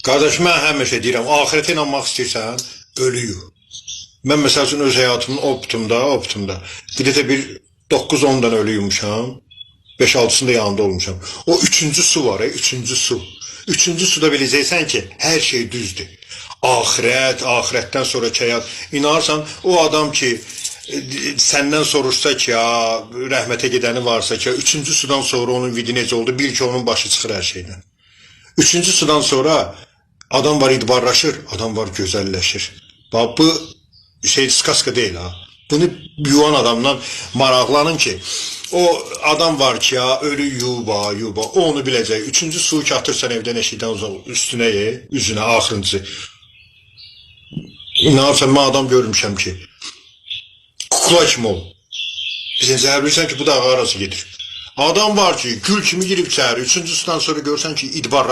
Qardaş, mən həmişə deyirəm, axirətə inanmaq istəyirsən, ölüyü. Mən məsəl üçün öz həyatımın optumda, optumda. Də bir 9-10 dənə ölü yummuşam. 5-6-sında yanında olmuşam. O üçüncü su var, e, üçüncü su. Üçüncü suda biləcəksən ki, hər şey düzdür. Axirət, axirətdən sonraki həyat. İnanırsan, o adam ki, e, səndən soruşsa ki, ya, rəhmətə gedəni varsa ki, üçüncü sudan sonra onun vidi necə oldu, bil ki, onun başı çıxır hər şeydən. Üçüncü sudan sonra adam var idbarlaşır, adam var gözəlləşir. Bax bu şey skaska deyil ha. Bunu yuvan adamdan maraqlanın ki, o adam var ki ya ölü yuba yuba o onu biləcək. Üçüncü suyu ki atırsan evdən eşikdən uzaq üstünə ye, üzünə axırıncı. İnanırsan mən adam görmüşəm ki kukla kimi ol. Bizə zəhər bilirsən ki bu da arası gedir. Adam var ki gül kimi girib içəri. Üçüncü sudan sonra görsən ki idbarlaşır.